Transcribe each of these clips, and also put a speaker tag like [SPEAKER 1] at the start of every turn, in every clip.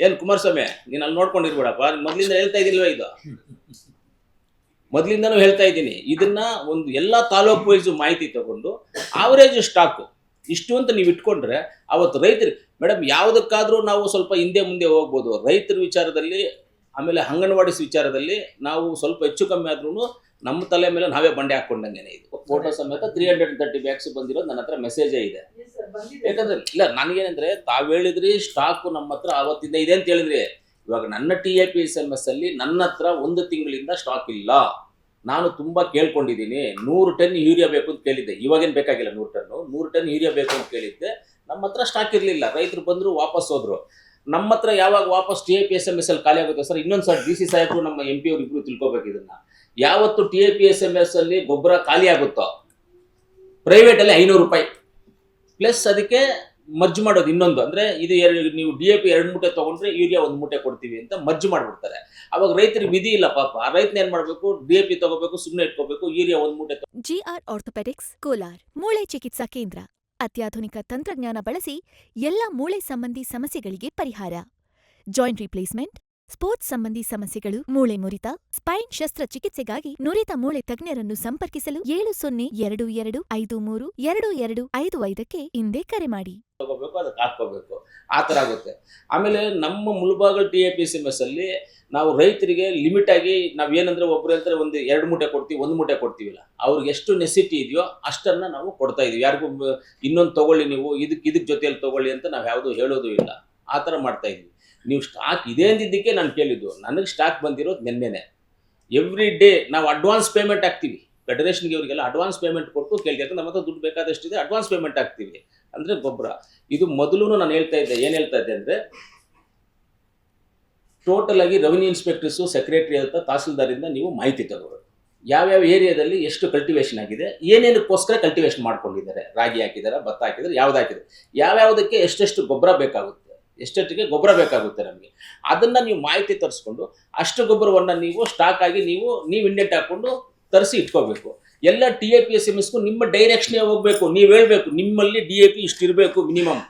[SPEAKER 1] ಏನ್ ಕುಮಾರಸ್ವಾಮಿ, ನೀನು ಅಲ್ಲಿ ನೋಡ್ಕೊಂಡಿರ್ಬೇಡಪ್ಪ. ಮೊದಲಿಂದ ಹೇಳ್ತಾ ಇದಿಲ್ವಾ ಇದು? ಮೊದ್ಲಿಂದನೂ ಹೇಳ್ತಾ ಇದ್ದೀನಿ. ಇದನ್ನ ಒಂದು ಎಲ್ಲ ತಾಲೂಕು ವೈಸ್ ಮಾಹಿತಿ ತಗೊಂಡು ಆವರೇಜ್ ಸ್ಟಾಕ್ ಇಷ್ಟು ಅಂತ ನೀವು ಇಟ್ಕೊಂಡ್ರೆ, ಅವತ್ತು ರೈತರು ಮೇಡಮ್ ಯಾವುದಕ್ಕಾದ್ರೂ ನಾವು ಸ್ವಲ್ಪ ಹಿಂದೆ ಮುಂದೆ ಹೋಗ್ಬೋದು. ರೈತರ ವಿಚಾರದಲ್ಲಿ, ಆಮೇಲೆ ಅಂಗನವಾಡಿ ವಿಚಾರದಲ್ಲಿ ನಾವು ಸ್ವಲ್ಪ ಹೆಚ್ಚು ಕಮ್ಮಿ ಆದ್ರೂ ನಮ್ಮ ತಲೆ ಮೇಲೆ ನಾವೇ ಬಂಡೆ ಹಾಕೊಂಡಂಗೆ ಇದು. ಫೋಟೋ ಸಮೇತ ತ್ರೀ ಹಂಡ್ರೆಡ್ ತರ್ಟಿ ಬ್ಯಾಗ್ಸ್ ಬಂದಿರೋದು ನನ್ನ ಹತ್ರ ಮೆಸೇಜೇ ಇದೆ. ಯಾಕಂದ್ರೆ ಇಲ್ಲ ನನಗೇನಂದ್ರೆ ತಾವು ಹೇಳಿದ್ರಿ ಸ್ಟಾಕ್ ನಮ್ಮ ಹತ್ರ ಆವತ್ತಿಂದ ಇದೆ ಅಂತ ಹೇಳಿದ್ರಿ. ಇವಾಗ ನನ್ನ T A P S M S ಅಲ್ಲಿ ನನ್ನ ಹತ್ರ ಒಂದು ತಿಂಗಳಿಂದ ಸ್ಟಾಕ್ ಇಲ್ಲ. ನಾನು ತುಂಬಾ ಕೇಳ್ಕೊಂಡಿದ್ದೀನಿ. ನೂರು ಟನ್ ಯೂರಿಯಾ ಬೇಕು ಅಂತ ಕೇಳಿದ್ದೆ. ಇವಾಗೇನು ಬೇಕಾಗಿಲ್ಲ ನೂರು ಟನ್ನು ನೂರು ಟನ್ ಯೂರಿಯಾ ಬೇಕು ಅಂತ ಕೇಳಿದ್ದೆ. ನಮ್ಮ ಹತ್ರ ಸ್ಟಾಕ್ ಇರಲಿಲ್ಲ. ರೈತರು ಬಂದರು ವಾಪಸ್ ಹೋದ್ರು. ನಮ್ಮ ಹತ್ರ ಯಾವಾಗ ವಾಪಸ್ T A P S M S ಅಲ್ಲಿ ಖಾಲಿ ಆಗುತ್ತೆ ಸರ್? ಇನ್ನೊಂದು ಸರ್ ಡಿ ಸಿ ಸಾಹೇಬರು ನಮ್ಮ ಎಂ ಪಿ ಅವ್ರು ಇಬ್ರು ತಿಳ್ಕೊಬೇಕು ಇದನ್ನ. ಯಾವತ್ತು T A P S M S ಅಲ್ಲಿ ಗೊಬ್ಬರ ಖಾಲಿ ಆಗುತ್ತೋ? ಪ್ರೈವೇಟ್ ಅಲ್ಲಿ ಐನೂರು ರೂಪಾಯಿ. ಪ್ಲಸ್ ಅದಕ್ಕೆ ಮರ್ಜ್ ಮಾಡೋದು ಇನ್ನೊಂದು. ಅಂದ್ರೆ ಇದು ಎರಡು, ನೀವು ಡಿ ಎ ಪಿ ಎರಡು ಮೂಟೆ ತಗೊಂಡ್ರೆ ಯೂರಿಯಾ ಒಂದು ಮೂಟೆ ಕೊಡ್ತೀವಿ ಅಂತ ಮರ್ಜ್ ಮಾಡ್ಬಿಡ್ತಾರೆ. ಅವಾಗ ರೈತರಿಗೆ ವಿಧಿ ಇಲ್ಲ ಪಾಪ. ಆ ರೈತನ ಏನ್ ಮಾಡಬೇಕು? ಡಿ ಎ ಪಿ ತಗೋಬೇಕು ಸುಮ್ಮನೆ ಇಟ್ಕೋಬೇಕು, ಯೂರಿಯಾ ಒಂದು ಮೂಟೆ
[SPEAKER 2] ಜಿ ಆರ್ ಆರ್ಥೋಪೆಡಿಕ್ಸ್ ಕೋಲಾರ್, ಮೂಳೆ ಚಿಕಿತ್ಸಾ ಕೇಂದ್ರ. ಅತ್ಯಾಧುನಿಕ ತಂತ್ರಜ್ಞಾನ ಬಳಸಿ ಎಲ್ಲ ಮೂಳೆ ಸಂಬಂಧಿ ಸಮಸ್ಯೆಗಳಿಗೆ ಪರಿಹಾರ. ಜಾಯಿಂಟ್ ರಿಪ್ಲೇಸ್ಮೆಂಟ್ ಸ್ಪೋರ್ಟ್ಸ್ ಸಂಬಂಧಿ ಸಮಸ್ಯೆಗಳು, ಮೂಳೆ ಮುರಿತ, ಸ್ಪೈನ್ ಶಸ್ತ್ರಚಿಕಿತ್ಸೆಗಾಗಿ ನುರಿತ ಮೂಳೆ ತಜ್ಞರನ್ನು ಸಂಪರ್ಕಿಸಲು ಏಳು ಸೊನ್ನೆ ಎರಡು ಎರಡು ಐದು ಮೂರು ಎರಡು ಎರಡು ಐದು ಐದಕ್ಕೆ ಹಿಂದೆ ಕರೆ ಮಾಡಿ.
[SPEAKER 1] ತಗೋಬೇಕು ಅದಕ್ಕೆ ಹಾಕೋಬೇಕು ಆ ಥರ ಆಗುತ್ತೆ. ಆಮೇಲೆ ನಮ್ಮ Mulbagal T A C M ಅಲ್ಲಿ ನಾವು ರೈತರಿಗೆ ಲಿಮಿಟ್ ಆಗಿ ನಾವು ಏನಂದ್ರೆ ಒಬ್ರು ಹೇಳ್ತಾರೆ ಒಂದು ಎರಡು ಮೂಟೆ ಕೊಡ್ತೀವಿ, ಒಂದು ಮೂಟೆ ಕೊಡ್ತೀವಿಲ್ಲ. ಅವ್ರಿಗೆ ಎಷ್ಟು ನೆಸಿಟಿ ಇದೆಯೋ ಅಷ್ಟನ್ನ ನಾವು ಕೊಡ್ತಾ ಇದೀವಿ. ಯಾರಿಗೂ ಇನ್ನೊಂದು ತಗೊಳ್ಳಿ ನೀವು ಇದಕ್ಕೆ ಇದಕ್ಕೆ ಜೊತೆಯಲ್ಲಿ ತಗೊಳ್ಳಿ ಅಂತ ನಾವು ಯಾವುದು ಹೇಳೋದು ಇಲ್ಲ. ಆ ಥರ ಮಾಡ್ತಾ ಇದೀವಿ. ನೀವು ಸ್ಟಾಕ್ ಇದೆ ಅಂದಿದ್ದಕ್ಕೆ ನಾನು ಕೇಳಿದ್ದು, ನನಗೆ ಸ್ಟಾಕ್ ಬಂದಿರೋದು ನಿನ್ನೆನೆ. ಎವ್ರಿ ಡೇ ನಾವು ಅಡ್ವಾನ್ಸ್ ಪೇಮೆಂಟ್ ಹಾಕ್ತೀವಿ. ಫೆಡರೇಷನ್ಗೆ ಅವರಿಗೆಲ್ಲ ಅಡ್ವಾನ್ಸ್ ಪೇಮೆಂಟ್ ಕೊಟ್ಟು ಕೇಳಿದೆ ನಮ್ಮ ಹತ್ರ ದುಡ್ಡು ಬೇಕಾದಷ್ಟಿದೆ ಅಡ್ವಾನ್ಸ್ ಪೇಮೆಂಟ್ ಹಾಕ್ತೀವಿ. ಅಂದರೆ ಗೊಬ್ಬರ. ಇದು ಮೊದಲು ನಾನು ಹೇಳ್ತಾ ಇದ್ದೆ, ಏನು ಹೇಳ್ತಾ ಇದ್ದೆ ಅಂದರೆ ಟೋಟಲ್ ಆಗಿ ರೆವಿನ್ಯೂ ಇನ್ಸ್ಪೆಕ್ಟರ್ಸು ಸೆಕ್ರೆಟರಿ ಅಂತ ತಹಸೀಲ್ದಾರಿಂದ ನೀವು ಮಾಹಿತಿ ತಗೋಬೇಕು. ಯಾವ್ಯಾವ ಏರಿಯಾದಲ್ಲಿ ಎಷ್ಟು ಕಲ್ಟಿವೇಷನ್ ಆಗಿದೆ, ಏನೇನಕ್ಕೋಸ್ಕರ ಕಲ್ಟಿವೇಷನ್ ಮಾಡ್ಕೊಂಡಿದ್ದಾರೆ. ರಾಗಿ ಹಾಕಿದ್ದಾರೆ ಭತ್ತ ಹಾಕಿದ್ದಾರೆ ಯಾವ್ದು ಹಾಕಿದ್ದಾರೆ ಯಾವ್ಯಾವುದಕ್ಕೆ ಎಷ್ಟೆಷ್ಟು ಗೊಬ್ಬರ ಬೇಕಾಗುತ್ತೆ. ಎಷ್ಟೆಷ್ಟಿಗೆ ಗೊಬ್ಬರ ಬೇಕಾಗುತ್ತೆ ನಮಗೆ. ಅದನ್ನು ನೀವು ಮಾಹಿತಿ ತರಿಸ್ಕೊಂಡು ಅಷ್ಟು ಗೊಬ್ಬರವನ್ನು ನೀವು ಸ್ಟಾಕ್ ಆಗಿ ನೀವು ನೀವು ಇಂಡೆಂಟ್ ಹಾಕ್ಕೊಂಡು ತರಿಸಿ ಇಟ್ಕೋಬೇಕು. ಎಲ್ಲ T A P S M ಎಸ್ಗೂ ನಿಮ್ಮ ಡೈರೆಕ್ಷನ್ ಹೋಗಬೇಕು. ನೀವು ಹೇಳಬೇಕು, ನಿಮ್ಮಲ್ಲಿ ಡಿ ಎ ಪಿ ಇಷ್ಟು ಇರಬೇಕು ಮಿನಿಮಮ್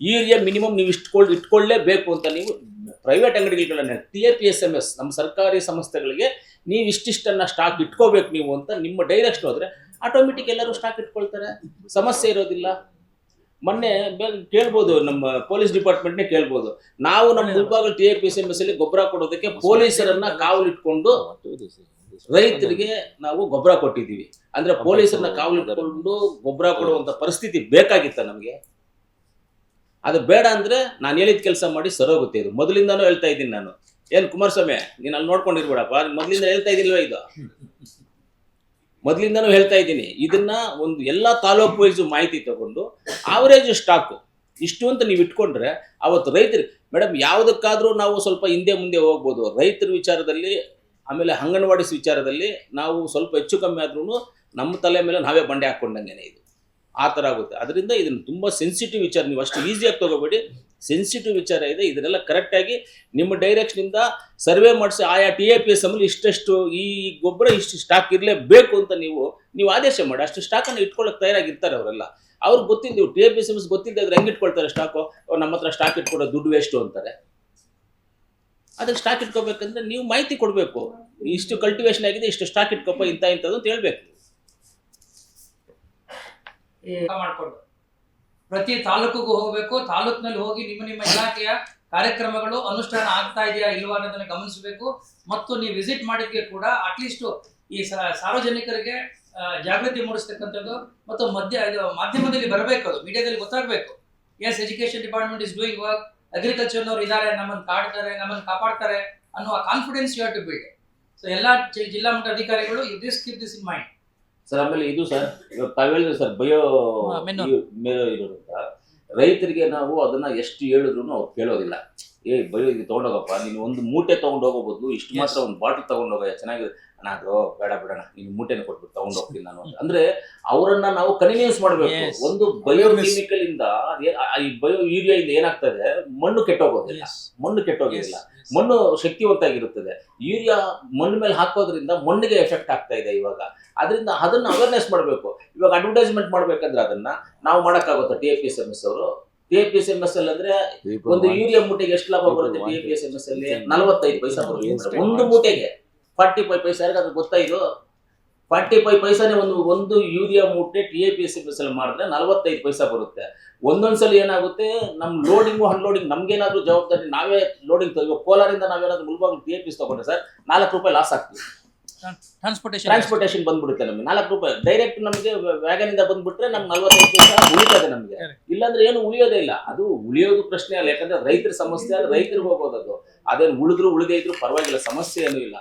[SPEAKER 1] ಯೂರಿಯಾ ಮಿನಿಮಮ್ ನೀವು ಇಟ್ಕೊಳ್ಳಿ ಇಟ್ಕೊಳ್ಳೇಬೇಕು ಅಂತ ನೀವು private ಅಂಗಡಿಗಳನ್ನ T A P S M S ನಮ್ಮ ಸರ್ಕಾರಿ ಸಂಸ್ಥೆಗಳಿಗೆ ನೀವು ಇಷ್ಟಿಷ್ಟನ್ನು ಸ್ಟಾಕ್ ಇಟ್ಕೋಬೇಕು ನೀವು ಅಂತ ನಿಮ್ಮ ಡೈರೆಕ್ಷನ್ ಹೋದರೆ ಆಟೋಮೆಟಿಕ್ ಎಲ್ಲರೂ ಸ್ಟಾಕ್ ಇಟ್ಕೊಳ್ತಾರೆ. ಸಮಸ್ಯೆ ಇರೋದಿಲ್ಲ. ಮೊನ್ನೆ ಕೇಳ್ಬೋದು ನಮ್ಮ ಪೊಲೀಸ್ ಡಿಪಾರ್ಟ್ಮೆಂಟ್ನೇ ಕೇಳ್ಬೋದು. ನಾವು ನಮ್ಮ ಮುಂಭಾಗ T A P S M S ಅಲ್ಲಿ ಗೊಬ್ಬರ ಕೊಡೋದಕ್ಕೆ ಪೊಲೀಸರನ್ನ ಕಾವಲಿಟ್ಕೊಂಡು ರೈತರಿಗೆ ನಾವು ಗೊಬ್ಬರ ಕೊಟ್ಟಿದ್ದೀವಿ. ಅಂದ್ರೆ ಪೊಲೀಸರನ್ನ ಕಾವಲಿಟ್ಕೊಂಡು ಗೊಬ್ಬರ ಕೊಡುವಂತ ಪರಿಸ್ಥಿತಿ ಬೇಕಾಗಿತ್ತ ನಮಗೆ? ಅದು ಬೇಡ ಅಂದ್ರೆ ನಾನು ಹೇಳಿದ ಕೆಲಸ ಮಾಡಿ ಸರೋಗುತ್ತೆ ಇದು. ಮೊದಲಿಂದಾನು ಹೇಳ್ತಾ ಇದ್ದೀನಿ ನಾನು. ಏನ್ ಕುಮಾರಸ್ವಾಮಿ ನೀನ್ ಅಲ್ಲಿ ನೋಡ್ಕೊಂಡಿರ್ಬೇಡಪ್ಪ. ಮೊದಲಿಂದ ಹೇಳ್ತಾ ಇದಿಲ್ವ ಇದು? ಮೊದಲಿಂದನೂ ಹೇಳ್ತಾ ಇದ್ದೀನಿ, ಇದನ್ನ ಒಂದು ಎಲ್ಲ ತಾಲೂಕು ವೈಸ್ ಮಾಹಿತಿ ತಗೊಂಡು ಆವರೇಜ್ ಸ್ಟಾಕ್ ಇಷ್ಟು ಅಂತ ನೀವು ಇಟ್ಕೊಂಡ್ರೆ ಅವತ್ತು ರೈತರು ಮೇಡಮ್ ಯಾವುದಕ್ಕಾದ್ರೂ ನಾವು ಸ್ವಲ್ಪ ಹಿಂದೆ ಮುಂದೆ ಹೋಗ್ಬೋದು. ರೈತರ ವಿಚಾರದಲ್ಲಿ, ಆಮೇಲೆ ಅಂಗನವಾಡಿ ವಿಚಾರದಲ್ಲಿ ನಾವು ಸ್ವಲ್ಪ ಹೆಚ್ಚು ಕಮ್ಮಿ ಆದ್ರೂ ನಮ್ಮ ತಲೆ ಮೇಲೆ ನಾವೇ ಬಂಡೆ ಹಾಕೊಂಡಂಗೆನೆ ಇದು. ಆ ಥರ ಆಗುತ್ತೆ. ಅದರಿಂದ ಇದನ್ನು ತುಂಬ ಸೆನ್ಸಿಟಿವ್ ವಿಚಾರ, ನೀವು ಅಷ್ಟು ಈಸಿಯಾಗಿ ತಗೋಬೇಡಿ. ಸೆನ್ಸಿಟಿವ್ ವಿಚಾರ ಇದೆ. ಇದನ್ನೆಲ್ಲ ಕರೆಕ್ಟಾಗಿ ನಿಮ್ಮ ಡೈರೆಕ್ಷನಿಂದ ಸರ್ವೆ ಮಾಡಿಸಿ ಆಯಾ ಟಿ ಎ ಪಿ ಎಸ್ ಅಲ್ಲಿ ಇಷ್ಟೆಷ್ಟು ಈ ಗೊಬ್ಬರ ಇಷ್ಟು ಸ್ಟಾಕ್ ಇರಲೇಬೇಕು ಅಂತ ನೀವು ನೀವು ಆದೇಶ ಮಾಡಿ. ಅಷ್ಟು ಸ್ಟಾಕನ್ನು ಇಟ್ಕೊಳ್ಳೋಕೆ ತಯಾರಾಗಿರ್ತಾರೆ ಅವರೆಲ್ಲ. ಅವ್ರಿಗೆ ಗೊತ್ತಿದ್ದು ಟಿ ಎ ಪಿ ಎಸ್ ಎಮ್ಸ್ ಗೊತ್ತಿಲ್ಲದೆ ಅದ್ರ ಹೆಂಗೆ ಇಟ್ಕೊಳ್ತಾರೆ ಸ್ಟಾಕು ನಮ್ಮ ಹತ್ರ ಸ್ಟಾಕ್ ಇಟ್ಕೊಡೋ ದುಡ್ಡು ವೇಸ್ಟು ಅಂತಾರೆ. ಅದಕ್ಕೆ ಸ್ಟಾಕ್ ಇಟ್ಕೋಬೇಕಂದ್ರೆ ನೀವು ಮಾಹಿತಿ ಕೊಡಬೇಕು. ಇಷ್ಟು ಕಲ್ಟಿವೇಶನ್ ಆಗಿದೆ, ಇಷ್ಟು ಸ್ಟಾಕ್ ಇಟ್ಕೊಪ್ಪ ಇಂಥ ಇಂಥದ್ದು ಅಂತ ಹೇಳ್ಬೇಕು.
[SPEAKER 3] ಮಾಡಿಕೊಂಡು. ಪ್ರತಿ ತಾಲೂಕಿಗೂ ಹೋಗಬೇಕು. ತಾಲೂಕಿನಲ್ಲಿ ಹೋಗಿ ನಿಮ್ಮ ನಿಮ್ಮ ಇಲಾಖೆಯ ಕಾರ್ಯಕ್ರಮಗಳು, ಅನುಷ್ಠಾನ ಆಗ್ತಾ ಇದೆಯಾ ಇಲ್ವಾ ಅನ್ನೋದನ್ನ ಗಮನಿಸಬೇಕು. ಮತ್ತು ನೀವು ವಿಸಿಟ್ ಮಾಡಿದ್ಗೆ ಕೂಡ ಅಟ್ಲೀಸ್ಟ್ ಈ ಸಾರ್ವಜನಿಕರಿಗೆ ಜಾಗೃತಿ ಮೂಡಿಸ್ತಕ್ಕಂಥದ್ದು ಮತ್ತು ಮಧ್ಯ ಮಾಧ್ಯಮದಲ್ಲಿ ಬರಬೇಕು ಅದು, ಮೀಡಿಯಾದಲ್ಲಿ ಗೊತ್ತಾಗಬೇಕು. As education department is doing work ಅಗ್ರಿಕಲ್ಚರ್ನವ್ರು ಇದ್ದಾರೆ ನಮ್ಮನ್ನು ಕಾಡ್ತಾರೆ, ನಮ್ಮನ್ನು ಕಾಪಾಡ್ತಾರೆ ಅನ್ನುವ confidence you to build so ಎಲ್ಲ ಜಿಲ್ಲಾ ಮಟ್ಟ ಅಧಿಕಾರಿಗಳು this keep this in mind
[SPEAKER 1] sir ಆಮೇಲೆ ಇದು ಸರ್ ತಾವೇಳಿದ್ರೆ ತಾವ್ ಸರ್ ಬಯೋ ಮೇಲೆ ಇರೋದು ಅಂತ. ರೈತರಿಗೆ ನಾವು ಅದನ್ನ ಎಷ್ಟು ಹೇಳಿದ್ರು ಅವ್ರು ಕೇಳೋದಿಲ್ಲ. ಏ ಬಯೋ ಇದು ತಗೊಂಡೋಗಪ್ಪ ನೀನು ಒಂದು ಮೂಟೆ ತಗೊಂಡು ಹೋಗೋ ಬದಲು ಇಷ್ಟು ಮಾತ್ರ ಒಂದು ಬಾಟಲ್ ತಗೊಂಡೋಗ ಚೆನ್ನಾಗಿದೆ. ಅಣ್ಣ ಅದು ಬೇಡ ಬಿಡಣ ನೀನು ಮೂಟೆನ ಕೊಟ್ಬಿಟ್ಟು ತಗೊಂಡು ಹೋಗ್ತೀನಿ ನಾನು ಅಂತ. ಅಂದ್ರೆ ಅವರನ್ನ ನಾವು ಕನ್ವಿನ್ಸ್ ಮಾಡಬೇಕು ಒಂದು ಬಯೋ ಕೆಮಿಕಲ್ ಇಂದ ಆ- ಈ ಬಯೋ ಯೂರಿಯಾ ಇಂದ ಏನಾಗ್ತದೆ ಮಣ್ಣು ಕೆಟ್ಟೋಗೋದಿಲ್ಲ. ಮಣ್ಣು ಕೆಟ್ಟೋಗಿಲ್ಲ ಮಣ್ಣು ಶಕ್ತಿವಂತಾಗಿರುತ್ತದೆ ಯೂರಿಯಾ ಮಣ್ಣು ಮೇಲೆ ಹಾಕೋದ್ರಿಂದ ಮಣ್ಣಿಗೆ ಎಫೆಕ್ಟ್ ಆಗ್ತಾ ಇದೆ ಇವಾಗ. ಅದರಿಂದ ಅದನ್ನ ಅವೇರ್ನೆಸ್ ಮಾಡಬೇಕು. ಇವಾಗ ಅಡ್ವರ್ಟೈಸ್ಮೆಂಟ್ ಮಾಡ್ಬೇಕಂದ್ರೆ ಅದನ್ನ ನಾವು ಮಾಡೋಕ್ಕಾಗುತ್ತೆ T A P S M S ಅವರು? T A P S M S L ಅಂದ್ರೆ ಒಂದು ಯೂರಿಯಾ ಮೂಟೆಗೆ ಎಷ್ಟು ಲಾಭ ಬರುತ್ತೆ T F P S M S ಅಲ್ಲಿ? ನಲವತ್ತೈದು ಪೈಸಾ ಬರುತ್ತೆ. ಒಂದು ಮೂಟೆಗೆ. ಫಾರ್ಟಿ ಫೈವ್ ಪೈಸಾ ಅದು ಗೊತ್ತಾ ಇದು? ಫಾರ್ಟಿ ಫೈವ್ ಪೈಸಾನೇ ಒಂದು ಒಂದು ಯೂರಿಯಾ ಮೂಟೆ T A P S C ಅಲ್ಲಿ ಮಾಡಿದ್ರೆ ನಲವತ್ತೈದು ಪೈಸಾ ಬರುತ್ತೆ. ಒಂದೊಂದ್ಸಲ ಏನಾಗುತ್ತೆ ನಮ್ಮ ಲೋಡಿಂಗು ಅನ್ಲೋಡಿಂಗ್ ನಮ್ಗೇನಾದ್ರೂ ಜವಾಬ್ದಾರಿ ನಾವೇ ಲೋಡಿಂಗ್ ತಗೋ ಕೋಲಾರಿಂದ ನಾವೇನಾದ್ರು Mulbagal T A P S ತಗೊಂಡ್ರೆ ಸರ್ ನಾಲ್ಕು ರೂಪಾಯಿ ಲಾಸ್ ಆಗ್ತೀವಿ.
[SPEAKER 3] ಟ್ರಾನ್ಸ್ಪೋರ್ಟೇಷನ್
[SPEAKER 1] ಟ್ರಾನ್ಸ್ಪೋರ್ಟೇಷನ್ ಬಂದ್ಬಿಡುತ್ತೆ ನಮಗೆ. ನಾಲ್ಕು ರೂಪಾಯಿ ಡೈರೆಕ್ಟ್ ನಮಗೆ ವ್ಯಾಗನ್ ಇಂದ ಬಂದ್ಬಿಟ್ರೆ ನಮ್ಗೆ ನಲ್ವತ್ತೈದು ಪೈಸಾ ಉಳಿತದೆ ನಮಗೆ. ಇಲ್ಲಾಂದ್ರೆ ಏನು ಉಳಿಯೋದೇ ಇಲ್ಲ. ಅದು ಉಳಿಯೋದು ಪ್ರಶ್ನೆ ಅಲ್ಲ. ಯಾಕಂದ್ರೆ ರೈತರ ಸಮಸ್ಯೆ ಅಲ್ಲ ರೈತರಿಗೆ ಹೋಗೋದು ಅದು ಅದೇನು ಉಳಿದ್ರು ಉಳಿದೇ ಇದ್ರು ಪರವಾಗಿಲ್ಲ ಸಮಸ್ಯೆ ಏನೂ ಇಲ್ಲ.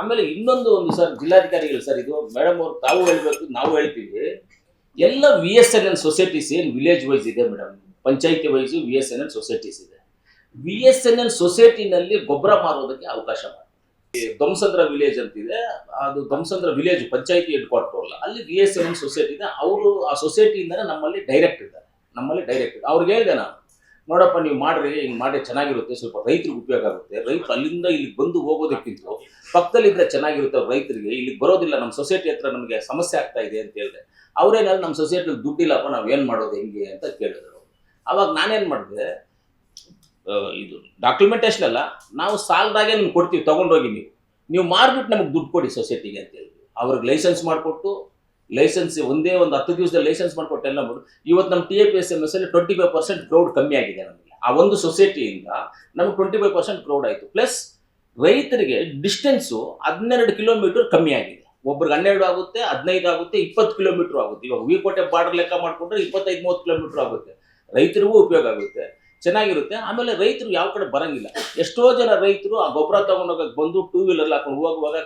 [SPEAKER 1] ಆಮೇಲೆ ಇನ್ನೊಂದು ಒಂದು ಸರ್ ಜಿಲ್ಲಾಧಿಕಾರಿಗಳು ಸರ್, ಇದು ಮೇಡಮ್ ಅವ್ರು ತಾವು ಹೇಳ್ಬೇಕು, ನಾವು ಹೇಳ್ತೀವಿ. ಎಲ್ಲ V S N N societies ಏನು ವಿಲೇಜ್ ವೈಸ್ ಇದೆ ಮೇಡಮ್ ಪಂಚಾಯತಿ wise V S N N societies ಇದೆ. ವಿ ಎಸ್ ಎನ್ ಎನ್ ಸೊಸೈಟಿನಲ್ಲಿ ಗೊಬ್ಬರ ಮಾರೋದಕ್ಕೆ ಅವಕಾಶ ಮಾಡಿ ಧ್ವಂಸಂದ್ರ ವಿಲೇಜ್ ಅಂತಿದೆ. ಅದು ಧ್ವಂಸಂದ್ರ ವಿಲೇಜ್ ಪಂಚಾಯತಿ ಹೆಡ್ ಕ್ವಾರ್ಟರ್ ಅಲ್ಲ. ಅಲ್ಲಿ V S N N society ಇದೆ. ಅವರು ಆ ಸೊಸೈಟಿಯಿಂದನೇ ನಮ್ಮಲ್ಲಿ ಡೈರೆಕ್ಟ್ ಇದ್ದಾರೆ. ನಮ್ಮಲ್ಲಿ ಡೈರೆಕ್ಟ್ ಅವ್ರಿಗೆ ಹೇಳಿದೆ ನಾನು. ನೋಡಪ್ಪ, ನೀವು ಮಾಡ್ರಿ ಹಿಂಗೆ ಮಾಡಿ ಚೆನ್ನಾಗಿರುತ್ತೆ, ಸ್ವಲ್ಪ ರೈತರಿಗೆ ಉಪಯೋಗ ಆಗುತ್ತೆ. ರೈತ ಅಲ್ಲಿಂದ ಇಲ್ಲಿ ಬಂದು ಹೋಗೋದಕ್ಕಿಂತ ಪಕ್ಕದಲ್ಲಿದ್ರೆ ಚೆನ್ನಾಗಿರುತ್ತೆ ರೈತರಿಗೆ. ಇಲ್ಲಿಗೆ ಬರೋದಿಲ್ಲ, ನಮ್ಮ ಸೊಸೈಟಿ ಹತ್ರ ನಮಗೆ ಸಮಸ್ಯೆ ಆಗ್ತಾ ಇದೆ ಅಂತ ಹೇಳಿದೆ. ಅವ್ರೇನಾದ್ರು ನಮ್ಮ ಸೊಸೈಟಿಲಿ ದುಡ್ಡಿಲ್ಲಪ್ಪ, ನಾವು ಏನು ಮಾಡೋದು, ಹೆಂಗೆ ಅಂತ ಕೇಳಿದ್ರು ಅವಾಗ ನಾನೇನು ಮಾಡಿದೆ ಇದು ಡಾಕ್ಯುಮೆಂಟೇಶನ್ ಅಲ್ಲ, ನಾವು ಸಾಲದಾಗೆ ನಿಮ್ಗೆ ಕೊಡ್ತೀವಿ, ತಗೊಂಡೋಗಿ ನೀವು. ನೀವು ಮಾರ್ಬಿಟ್ಟು ನಮಗೆ ದುಡ್ಡು ಕೊಡಿ ಸೊಸೈಟಿಗೆ ಅಂತ ಹೇಳಿದ್ವಿ ಅವ್ರಿಗೆ ಲೈಸೆನ್ಸ್ ಮಾಡಿಕೊಟ್ಟು ಲೈಸೆನ್ಸ್ ಒಂದೇ ಒಂದು ಹತ್ತು ದಿವಸದ ಲೈಸೆನ್ಸ್ ಮಾಡಿಕೊಟ್ಟೆ ಎಲ್ಲ ಇವತ್ತು ನಮ್ಮ T A P S M S ಅಲ್ಲಿ ಟ್ವೆಂಟಿ ಫೈವ್ ಪರ್ಸೆಂಟ್ ಕ್ರೌಡ್ ಕಮ್ಮಿ ಆಗಿದೆ ನಮಗೆ. ಆ ಒಂದು ಸೊಸೈಟಿಯಿಂದ ನಮಗೆ ಟ್ವೆಂಟಿ ಫೈವ್ ಪರ್ಸೆಂಟ್ ಕ್ರೌಡ್ ಆಯಿತು. ಪ್ಲಸ್ ರೈತರಿಗೆ ಡಿಸ್ಟೆನ್ಸು ಹನ್ನೆರಡು ಕಿಲೋಮೀಟರ್ ಕಮ್ಮಿ ಆಗಿದೆ. ಒಬ್ರಿಗೆ ಹನ್ನೆರಡು ಆಗುತ್ತೆ, ಹದಿನೈದು ಆಗುತ್ತೆ, ಇಪ್ಪತ್ತು ಕಿಲೋಮೀಟರ್ ಆಗುತ್ತೆ. ಇವಾಗ ವಿಕೋಟೆ ಬಾರ್ಡರ್ ಲೆಕ್ಕ ಮಾಡಿಕೊಂಡ್ರೆ ಇಪ್ಪತ್ತೈದು, ಮೂವತ್ತು ಕಿಲೋಮೀಟರ್ ಆಗುತ್ತೆ. ರೈತರಿಗೂ ಉಪಯೋಗ ಆಗುತ್ತೆ. ಚೆನ್ನಾಗಿರುತ್ತೆ. ಆಮೇಲೆ ರೈತರು ಯಾವ ಕಡೆ ಬರಂಗಿಲ್ಲ. ಎಷ್ಟೋ ಜನ ರೈತರು ಆ ಗೊಬ್ಬರ ತಗೊಂಡೋಗಕ್ಕೆ ಬಂದು ಟೂ ವೀಲರ್ ಹಾಕೊಂಡು ಹೋಗುವಾಗ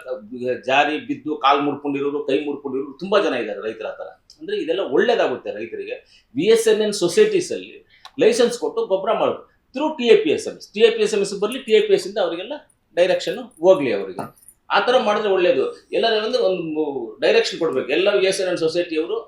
[SPEAKER 1] ಜಾರಿ ಬಿದ್ದು ಕಾಲು ಮುರ್ಕೊಂಡಿರೋರು, ಕೈ ಮುರ್ಕೊಂಡಿರೋರು ತುಂಬಾ ಜನ ಇದ್ದಾರೆ ರೈತರ ಹತ್ರ ಅಂದ್ರೆ ಇದೆಲ್ಲ ಒಳ್ಳೇದಾಗುತ್ತೆ ರೈತರಿಗೆ. V S N N societies ಅಲ್ಲಿ ಲೈಸೆನ್ಸ್ ಕೊಟ್ಟು ಗೊಬ್ಬರ ಮಾಡೋದು through T A P S M T A P S M S ಬರಲಿ ಟಿ ಎ ಪಿ ಎಸ್ ಇಂದ ಅವರಿಗೆಲ್ಲ ಡೈರೆಕ್ಷನ್ ಹೋಗ್ಲಿ ಅವರಿಗೆ. ಆ ಥರ ಮಾಡಿದ್ರೆ ಒಳ್ಳೇದು. ಎಲ್ಲರೂ ಅಂದ್ರೆ ಒಂದು ಡೈರೆಕ್ಷನ್ ಕೊಡ್ಬೇಕು. ಎಲ್ಲ ವಿ ಎಸ್ ಎನ್ ಎನ್ ಸೊಸೈಟಿಯವರು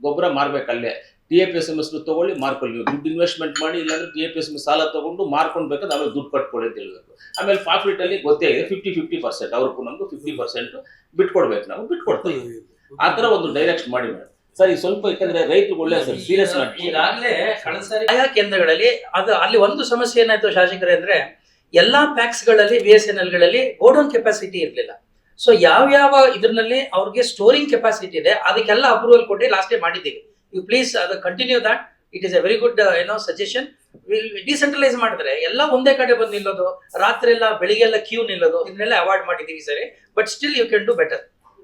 [SPEAKER 1] ಗೊಬ್ಬರ ಮಾರ್ಬೇಕು ಅಲ್ಲೇ T A P S M S ತಗೊಳ್ಳಿ ಮಾರ್ಕೊಳ್ಳಿ. ನೀವು ದುಡ್ಡು ಇನ್ವೆಸ್ಟ್ಮೆಂಟ್ ಮಾಡಿ ಇಲ್ಲಾಂದ್ರೆ T A P S M ಸಾಲ ತಗೊಂಡು ಮಾರ್ಕೊಂಡ್ಬೇಕು ಆಮೇಲೆ ದುಡ್ಡು ಕಟ್ಕೊಳ್ಳಿ ಅಂತ ಹೇಳ್ಬೇಕು ಆಮೇಲೆ ಪ್ರಾಫಿಟ್ ಅಲ್ಲಿ ಗೊತ್ತೇ ಇದೆ ಫಿಫ್ಟಿ ಫಿಫ್ಟಿ ಪರ್ಸೆಂಟ್ ಅವ್ರಿಗೂ ನಮ್ಗೆ ಫಿಫ್ಟಿ ಪರ್ಸೆಂಟ್ ಬಿಟ್ಕೊಡ್ಬೇಕು ನಾವು ಬಿಟ್ಕೊಡ್ತೀವಿ ಆ ಥರ ಒಂದು ಡೈರೆಕ್ಷನ್ ಮಾಡಿ ಮೇಡಮ್. ಸರ್ ಸ್ವಲ್ಪ ಯಾಕಂದ್ರೆ ರೈತರಿಗೆ ಒಳ್ಳೆ ಸರ್ ಸೀರಿಯಸ್
[SPEAKER 3] ಈಗಾಗಲೇ ಕಳೆದ ಸಾರಿ ಆಯಾ ಕೇಂದ್ರಗಳಲ್ಲಿ ಅದು ಅಲ್ಲಿ ಒಂದು ಸಮಸ್ಯೆ ಏನಾಯ್ತು ಶಾಸಕರೇ ಅಂದ್ರೆ ಎಲ್ಲಾ ಪ್ಯಾಕ್ಸ್ಗಳಲ್ಲಿ ಬಿ ಎಸ್ ಎನ್ ಎಲ್ಗಳಲ್ಲಿ ಗೋಡೌನ್ ಕೆಪಾಸಿಟಿ ಇರಲಿಲ್ಲ. ಸೊ ಯಾವ ಯಾವ ಇದ್ರಲ್ಲಿ ಅವ್ರಿಗೆ ಸ್ಟೋರಿಂಗ್ ಕೆಪಾಸಿಟಿ ಇದೆ ಅದಕ್ಕೆಲ್ಲ ಅಪ್ರೂವಲ್ ಕೊಟ್ಟು ಲಾಸ್ಟ್ ಟೈಮ್ ಮಾಡಿದ್ದೀವಿ. ಯು ಪ್ಲೀಸ್ ಅದು continue that it is a very good ಏನೋ ಸಜೆಷನ್ ಡಿಸೆಂಟ್ರಲೈಸ್ ಮಾಡಿದ್ರೆ ಎಲ್ಲ ಒಂದೇ ಕಡೆ ಬಂದು ನಿಲ್ಲೋದು ರಾತ್ರಿ ಎಲ್ಲ ಬೆಳಿಗ್ಗೆ ಎಲ್ಲ ಕ್ಯೂ ನಿಲ್ಲೋದು, ಇದನ್ನೆಲ್ಲ ಅವಾಯ್ಡ್ ಮಾಡಿದ್ದೀವಿ ಸರಿ. But still you can do better